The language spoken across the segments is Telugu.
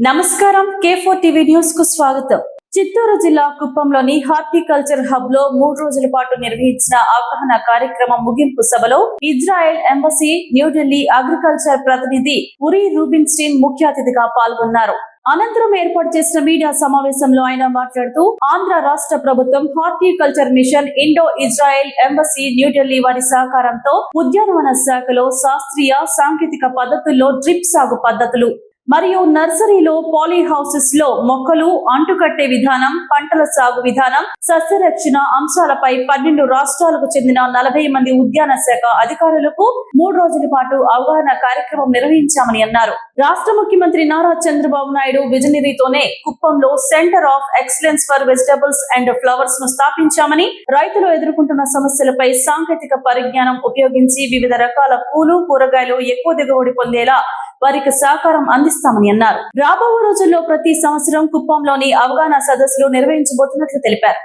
నమస్కారం. కే ఫోర్ టీవీ న్యూస్కు స్వాగతం. చిత్తూరు జిల్లా కుప్పంలోని హార్టికల్చర్ హబ్లో మూడు రోజుల పాటు నిర్వహించిన అవగాహన కార్యక్రమం ముగింపు సభలో ఇజ్రాయెల్ ఎంబసీ న్యూఢిల్లీ అగ్రికల్చర్ ప్రతినిధి ఉరి రూబిన్స్టీన్ ముఖ్య అతిథిగా పాల్గొన్నారు. అనంతరం ఏర్పాటు చేసిన మీడియా సమావేశంలో ఆయన మాట్లాడుతూ ఆంధ్ర రాష్ట్ర ప్రభుత్వం horticulture mission Indo Israel embassy New Delhi వారి సహకారంతో ఉద్యానవన శాఖలో శాస్త్రీయ సాంకేతిక పద్ధతుల్లో డ్రిప్ సాగు పద్ధతులు మరియు నర్సరీలో పాలీ హౌసెస్లో మొక్కలు అంటుకట్టే విధానం పంటల సాగు విధానం సస్యరక్షణ అంశాలపై పన్నెండు రాష్ట్రాలకు చెందిన నలభై మంది ఉద్యాన శాఖ అధికారులకు మూడు రోజుల పాటు అవగాహన కార్యక్రమం నిర్వహించామని అన్నారు. రాష్ట్ర ముఖ్యమంత్రి నారా చంద్రబాబు నాయుడు విజనరీతోనే కుప్పంలో centre of excellence for vegetables and ఫ్లవర్స్ను స్థాపించామని రైతులు ఎదుర్కొంటున్న సమస్యలపై సాంకేతిక పరిజ్ఞానం ఉపయోగించి వివిధ రకాల పూలు కూరగాయలు ఎక్కువ దిగుబడి పొందేలా వారికి సహకారం అందిస్తామని అన్నారు రాబో రోజుల్లో ప్రతి సంవత్సరం కుప్పంలోని అవగాహన సదస్సులు నిర్వహించబోతున్నట్లు తెలిపారు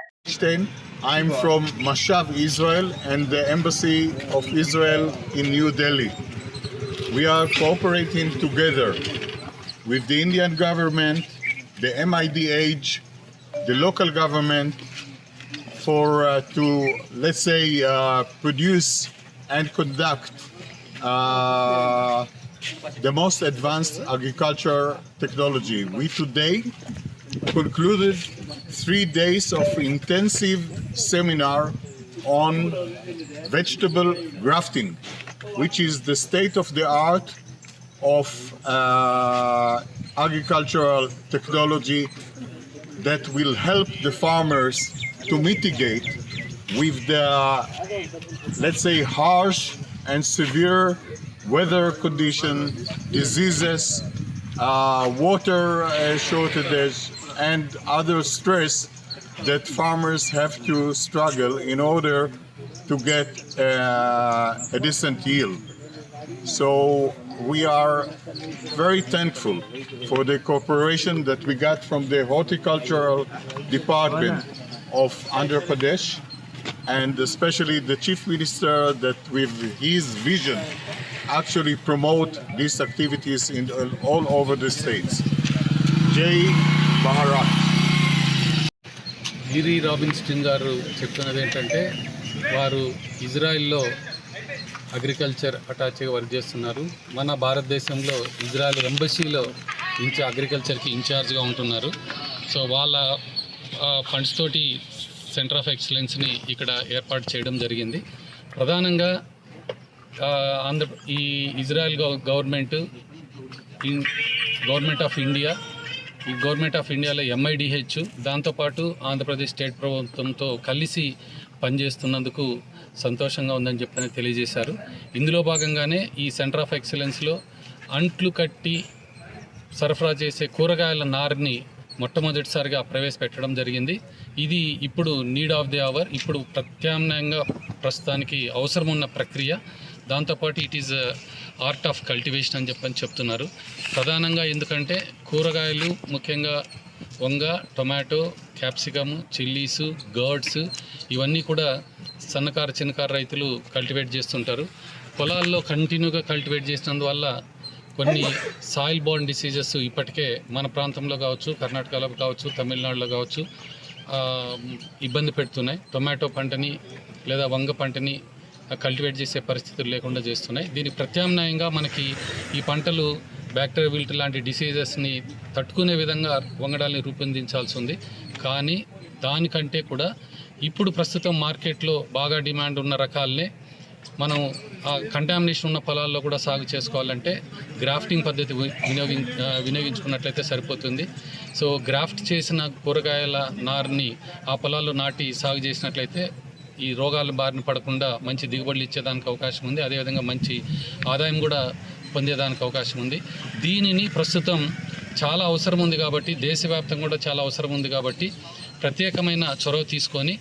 I'm from Mashab, Israel, and the Embassy of Israel in New Delhi. We are cooperating together with the Indian government, the MIDH, the local government, for uh, to let's say uh, produce and conduct uh, the most advanced agriculture technology. We today concluded three days of intensive seminar on vegetable grafting, which is the state of the art of uh, agricultural technology that will help the farmers to mitigate with the, let's say, harsh and severe weather condition, diseases, uh, water uh, shortages, and other stress that farmers have to struggle in order to get uh, a decent yield. So we are very thankful for the cooperation that we got from the horticultural department of Andhra Pradesh and especially the chief minister that with his vision actually promote these activities in all over the states. Jay Bharat. గిరి రాబిన్స్టిన్ గారు చెప్తున్నది ఏంటంటే వారు ఇజ్రాయిల్లో అగ్రికల్చర్ అటాచ్గా వర్క్ చేస్తున్నారు. మన భారతదేశంలో ఇజ్రాయెల్ ఎంబసీలో ఇంచ అగ్రికల్చర్కి ఇన్ఛార్జ్గా ఉంటున్నారు. సో వాళ్ళ ఫండ్స్ తోటి సెంటర్ ఆఫ్ ఎక్సలెన్స్ని ఇక్కడ ఏర్పాటు చేయడం జరిగింది. ప్రధానంగా ఆంధ్ర ఈ Israel government government of India ఈ గవర్నమెంట్ ఆఫ్ ఇండియాలో ఎంఐడిహెచ్ దాంతోపాటు ఆంధ్రప్రదేశ్ స్టేట్ ప్రభుత్వంతో కలిసి పనిచేస్తున్నందుకు సంతోషంగా ఉందని చెప్పని తెలియజేశారు. ఇందులో భాగంగానే ఈ సెంటర్ ఆఫ్ ఎక్సలెన్స్లో అంట్లు కట్టి సరఫరా చేసే కూరగాయల నారిని మొట్టమొదటిసారిగా ప్రవేశపెట్టడం జరిగింది. ఇది ఇప్పుడు నీడ్ ఆఫ్ ది అవర్ ఇప్పుడు ప్రత్యామ్నాయంగా ప్రస్తుతానికి అవసరం ఉన్న ప్రక్రియ దాంతోపాటు it is art of cultivation అని చెప్పని చెప్తున్నారు. ప్రధానంగా ఎందుకంటే కూరగాయలు ముఖ్యంగా వంగ టొమాటో క్యాప్సికమ్ చిల్లీసు గర్డ్స్ ఇవన్నీ కూడా సన్నకారు చిన్నకారు రైతులు కల్టివేట్ చేస్తుంటారు. పొలాల్లో కంటిన్యూగా కల్టివేట్ చేసినందువల్ల కొన్ని సాయిల్ బోర్న్ డిసీజెస్ ఇప్పటికే మన ప్రాంతంలో కావచ్చు కర్ణాటకలో కావచ్చు తమిళనాడులో కావచ్చు ఇబ్బంది పెడుతున్నాయి. టొమాటో పంటని లేదా వంగ పంటని కల్టివేట్ చేసే పరిస్థితులు లేకుండా చేస్తున్నాయి. దీనికి ప్రత్యామ్నాయంగా మనకి ఈ పంటలు బ్యాక్టీరియా విల్ట్ లాంటి డిసీజెస్ని తట్టుకునే విధంగా వంగడాల్ని రూపొందించాల్సి ఉంది. కానీ దానికంటే కూడా ఇప్పుడు ప్రస్తుతం మార్కెట్లో బాగా డిమాండ్ ఉన్న రకాలనే మనం ఆ కంటామినేషన్ ఉన్న పొలాల్లో కూడా సాగు చేసుకోవాలంటే గ్రాఫ్టింగ్ పద్ధతి వినియోగి వినియోగించుకున్నట్లయితే సరిపోతుంది. సో గ్రాఫ్ట్ చేసిన కూరగాయల నారిని ఆ పొలాల్లో నాటి సాగు చేసినట్లయితే ఈ రోగాల బారిన పడకుండా మంచి దిగుబడులు ఇచ్చేదానికి అవకాశం ఉంది. అదేవిధంగా మంచి ఆదాయం కూడా పొందేదానికి అవకాశం ఉంది. దీనిని ప్రస్తుతం చాలా అవసరం ఉంది కాబట్టి దేశవ్యాప్తంగా కూడా చాలా అవసరం ఉంది కాబట్టి ప్రత్యేకమైన చొరవ తీసుకొని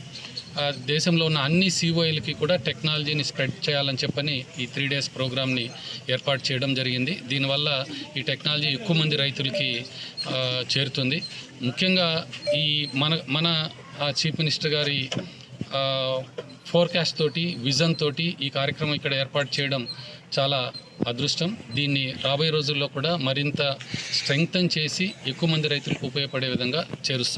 దేశంలో ఉన్న అన్ని సిఓఐలకి కూడా టెక్నాలజీని స్ప్రెడ్ చేయాలని చెప్పని ఈ త్రీ డేస్ ప్రోగ్రామ్ని ఏర్పాటు చేయడం జరిగింది. దీనివల్ల ఈ టెక్నాలజీ ఎక్కువ మంది రైతులకి చేరుతుంది. ముఖ్యంగా ఈ మన మన ఆ, చీఫ్ మినిస్టర్ గారి ఫోర్కాస్ట్ తోటి విజన్ తోటి ఈ కార్యక్రమం ఇక్కడ ఏర్పాటు చేయడం చాలా అదృష్టం. దీన్ని రాబోయే రోజుల్లో కూడా మరింత స్ట్రెంగ్తన్ చేసి ఎక్కువ మంది రైతులకు ఉపయోగపడే విధంగా చేరుస్తాం.